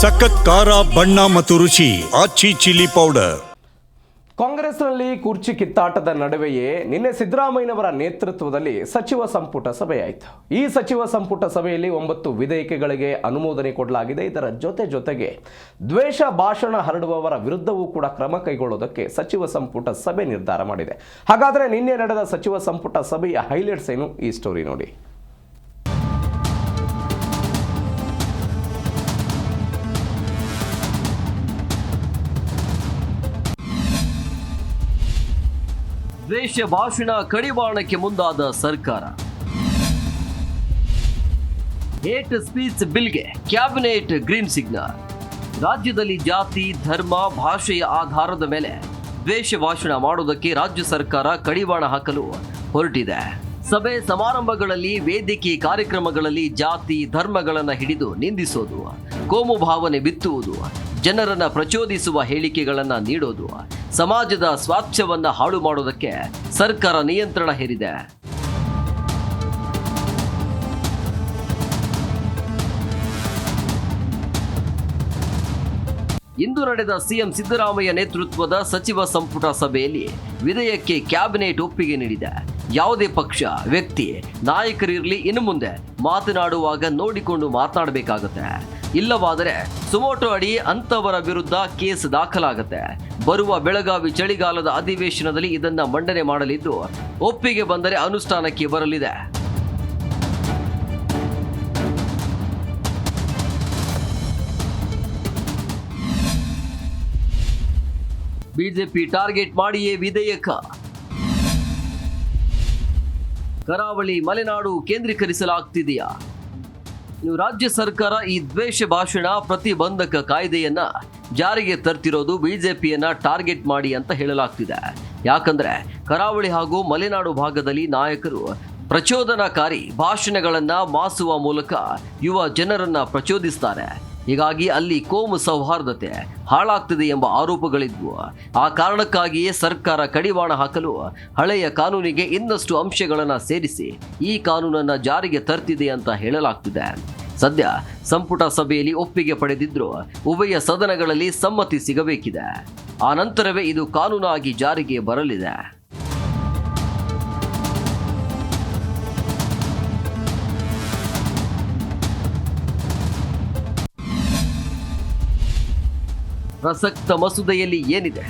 ಸಖತ್ ಖಾರ, ಬಣ್ಣ ಮತ್ತು ರುಚಿ, ಆಚಿ ಚಿಲ್ಲಿ ಪೌಡರ್. ಕಾಂಗ್ರೆಸ್ನಲ್ಲಿ ಕುರ್ಚಿ ಕಿತ್ತಾಟದ ನಡುವೆಯೇ ನಿನ್ನೆ ಸಿದ್ದರಾಮಯ್ಯನವರ ನೇತೃತ್ವದಲ್ಲಿ ಸಚಿವ ಸಂಪುಟ ಸಭೆಯಾಯಿತು. ಈ ಸಚಿವ ಸಂಪುಟ ಸಭೆಯಲ್ಲಿ ಒಂಬತ್ತು ವಿಧೇಯಕಗಳಿಗೆ ಅನುಮೋದನೆ ಕೊಡಲಾಗಿದೆ. ಇದರ ಜೊತೆ ಜೊತೆಗೆ ದ್ವೇಷ, ಭಾಷಣ ಹರಡುವವರ ವಿರುದ್ಧವೂ ಕೂಡ ಕ್ರಮ ಕೈಗೊಳ್ಳೋದಕ್ಕೆ ಸಚಿವ ಸಂಪುಟ ಸಭೆ ನಿರ್ಧಾರ ಮಾಡಿದೆ. ಹಾಗಾದರೆ ನಿನ್ನೆ ನಡೆದ ಸಚಿವ ಸಂಪುಟ ಸಭೆಯ ಹೈಲೈಟ್ಸ್ ಏನು? ಈ ಸ್ಟೋರಿ ನೋಡಿ. ದ್ವೇಷ ಭಾಷಣ ಕಡಿವಾಣಕ್ಕೆ ಮುಂದಾದ ಸರ್ಕಾರ. ಏಟ್ ಸ್ಪೀಚ್ ಬಿಲ್ಗೆ ಕ್ಯಾಬಿನೆಟ್ ಗ್ರೀನ್ ಸಿಗ್ನಲ್. ರಾಜ್ಯದಲ್ಲಿ ಜಾತಿ, ಧರ್ಮ, ಭಾಷೆಯ ಆಧಾರದ ಮೇಲೆ ದ್ವೇಷ ಭಾಷಣ ಮಾಡುವುದಕ್ಕೆ ರಾಜ್ಯ ಸರ್ಕಾರ ಕಡಿವಾಣ ಹಾಕಲು ಹೊರಟಿದೆ. ಸಭೆ ಸಮಾರಂಭಗಳಲ್ಲಿ, ವೇದಿಕೆ ಕಾರ್ಯಕ್ರಮಗಳಲ್ಲಿ ಜಾತಿ, ಧರ್ಮಗಳನ್ನು ಹಿಡಿದು ನಿಂದಿಸೋದು, ಕೋಮು ಭಾವನೆ ಬಿತ್ತುವುದು ಜನರನ್ನ ಪ್ರಚೋದಿಸುವ ಹೇಳಿಕೆಗಳನ್ನ ನೀಡೋದು, ಸಮಾಜದ ಸ್ವಾಸ್ಥ್ಯವನ್ನ ಹಾಳು ಮಾಡೋದಕ್ಕೆ ಸರ್ಕಾರ ನಿಯಂತ್ರಣ ಹೇರಿದೆ. ಇಂದು ನಡೆದ ಸಿಎಂ ಸಿದ್ದರಾಮಯ್ಯ ನೇತೃತ್ವದ ಸಚಿವ ಸಂಪುಟ ಸಭೆಯಲ್ಲಿ ವಿಧೇಯಕ್ಕೆ ಕ್ಯಾಬಿನೆಟ್ ಒಪ್ಪಿಗೆ ನೀಡಿದೆ. ಯಾವುದೇ ಪಕ್ಷ, ವ್ಯಕ್ತಿ ನಾಯಕರಿರಲಿ ಇನ್ನು ಮುಂದೆ ಮಾತನಾಡುವಾಗ ನೋಡಿಕೊಂಡು ಮಾತನಾಡಬೇಕಾಗುತ್ತೆ. ಇಲ್ಲವಾದರೆ ಸುಮೋಟೋ ಅಡಿ ಅಂತವರ ವಿರುದ್ಧ ಕೇಸ್ ದಾಖಲಾಗುತ್ತೆ. ಬರುವ ಬೆಳಗಾವಿ ಚಳಿಗಾಲದ ಅಧಿವೇಶನದಲ್ಲಿ ಇದನ್ನ ಮಂಡನೆ ಮಾಡಲಿದ್ದು ಒಪ್ಪಿಗೆ ಬಂದರೆ ಅನುಷ್ಠಾನಕ್ಕೆ ಬರಲಿದೆ. ಬಿಜೆಪಿ ಟಾರ್ಗೆಟ್ ಮಾಡಿಯೇ ವಿಧೇಯಕ. ಕರಾವಳಿ ಮಲೆನಾಡು ಕೇಂದ್ರೀಕರಿಸಲಾಗ್ತಿದೆಯಾ? ಇನ್ನು ರಾಜ್ಯ ಸರ್ಕಾರ ಈ ದ್ವೇಷ ಭಾಷಣ ಪ್ರತಿಬಂಧಕ ಕಾಯ್ದೆಯನ್ನ ಜಾರಿಗೆ ತರ್ತಿರೋದು ಬಿಜೆಪಿಯನ್ನ ಟಾರ್ಗೆಟ್ ಮಾಡಿ ಅಂತ ಹೇಳಲಾಗ್ತಿದೆ. ಯಾಕಂದ್ರೆ ಕರಾವಳಿ ಹಾಗೂ ಮಲೆನಾಡು ಭಾಗದಲ್ಲಿ ನಾಯಕರು ಪ್ರಚೋದನಾಕಾರಿ ಭಾಷಣಗಳನ್ನ ಮಾಸುವ ಮೂಲಕ ಯುವ ಜನರನ್ನ ಪ್ರಚೋದಿಸ್ತಾರೆ. ಹೀಗಾಗಿ ಅಲ್ಲಿ ಕೋಮು ಸೌಹಾರ್ದತೆ ಹಾಳಾಗ್ತಿದೆ ಎಂಬ ಆರೋಪಗಳಿದ್ವು. ಆ ಕಾರಣಕ್ಕಾಗಿಯೇ ಸರ್ಕಾರ ಕಡಿವಾಣ ಹಾಕಲು ಹಳೆಯ ಕಾನೂನಿಗೆ ಇನ್ನಷ್ಟು ಅಂಶಗಳನ್ನು ಸೇರಿಸಿ ಈ ಕಾನೂನನ್ನು ಜಾರಿಗೆ ತರ್ತಿದೆ ಅಂತ ಹೇಳಲಾಗ್ತಿದೆ. ಸದ್ಯ ಸಂಪುಟ ಸಭೆಯಲ್ಲಿ ಒಪ್ಪಿಗೆ ಪಡೆದಿದ್ರು ಉಭಯ ಸದನಗಳಲ್ಲಿ ಸಮ್ಮತಿ ಸಿಗಬೇಕಿದೆ. ಆ ನಂತರವೇ ಇದು ಕಾನೂನಾಗಿ ಜಾರಿಗೆ ಬರಲಿದೆ. ಪ್ರಸಕ್ತ ಮಸೂದೆಯಲ್ಲಿ ಏನಿದೆ?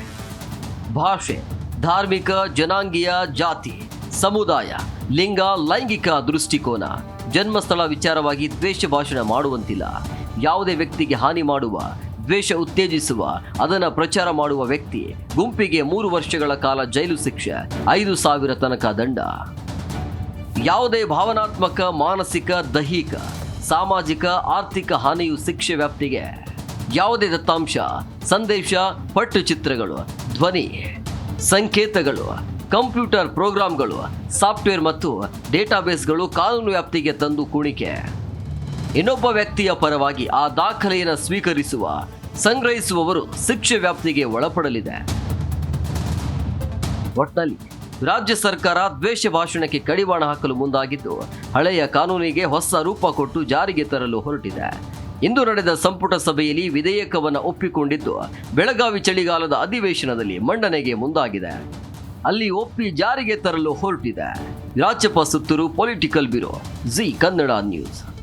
ಭಾಷೆ, ಧಾರ್ಮಿಕ ಜನಾಂಗೀಯ ಜಾತಿ, ಸಮುದಾಯ, ಲಿಂಗ, ಲೈಂಗಿಕ ದೃಷ್ಟಿಕೋನ, ಜನ್ಮಸ್ಥಳ ವಿಚಾರವಾಗಿ ದ್ವೇಷ ಭಾಷಣ ಮಾಡುವಂತಿಲ್ಲ. ಯಾವುದೇ ವ್ಯಕ್ತಿಗೆ ಹಾನಿ ಮಾಡುವ, ದ್ವೇಷ ಉತ್ತೇಜಿಸುವ, ಅದನ್ನು ಪ್ರಚಾರ ಮಾಡುವ ವ್ಯಕ್ತಿ, ಗುಂಪಿಗೆ ಮೂರು ವರ್ಷಗಳ ಕಾಲ ಜೈಲು ಶಿಕ್ಷೆ, ಐದು ಸಾವಿರ ತನಕ ದಂಡ. ಯಾವುದೇ ಭಾವನಾತ್ಮಕ, ಮಾನಸಿಕ, ದೈಹಿಕ, ಸಾಮಾಜಿಕ, ಆರ್ಥಿಕ ಹಾನಿಯು ಶಿಕ್ಷೆ ವ್ಯಾಪ್ತಿಗೆ ಯಾವುದೇ ದತ್ತಾಂಶ, ಸಂದೇಶ, ಪಟ್ಟು ಚಿತ್ರಗಳು, ಧ್ವನಿ, ಸಂಕೇತಗಳು, ಕಂಪ್ಯೂಟರ್ ಪ್ರೋಗ್ರಾಂಗಳು ಸಾಫ್ಟ್ವೇರ್ ಮತ್ತು ಡೇಟಾಬೇಸ್ಗಳು ಕಾನೂನು ವ್ಯಾಪ್ತಿಗೆ ತಂದು ಕುಣಿಕೆ. ಇನ್ನೊಬ್ಬ ವ್ಯಕ್ತಿಯ ಪರವಾಗಿ ಆ ದಾಖಲೆಯನ್ನು ಸ್ವೀಕರಿಸುವ, ಸಂಗ್ರಹಿಸುವವರು ಶಿಕ್ಷೆ ವ್ಯಾಪ್ತಿಗೆ ಒಳಪಡಲಿದೆ. ಒಟ್ಟಲ್ಲಿ ರಾಜ್ಯ ಸರ್ಕಾರ ದ್ವೇಷ ಭಾಷಣಕ್ಕೆ ಕಡಿವಾಣ ಹಾಕಲು ಮುಂದಾಗಿದ್ದು, ಹಳೆಯ ಕಾನೂನಿಗೆ ಹೊಸ ರೂಪ ಕೊಟ್ಟು ಜಾರಿಗೆ ತರಲು ಹೊರಟಿದೆ. ಇಂದು ನಡೆದ ಸಂಪುಟ ಸಭೆಯಲ್ಲಿ ವಿಧೇಯಕವನ್ನು ಒಪ್ಪಿಕೊಂಡಿದ್ದು, ಬೆಳಗಾವಿ ಚಳಿಗಾಲದ ಅಧಿವೇಶನದಲ್ಲಿ ಮಂಡನೆಗೆ ಮುಂದಾಗಿದೆ. ಅಲ್ಲಿ ಒಪ್ಪಿ ಜಾರಿಗೆ ತರಲು ಹೊರಟಿದೆ. ರಾಜ್ಯಪ Suttur political bureau, Zee Kannada news.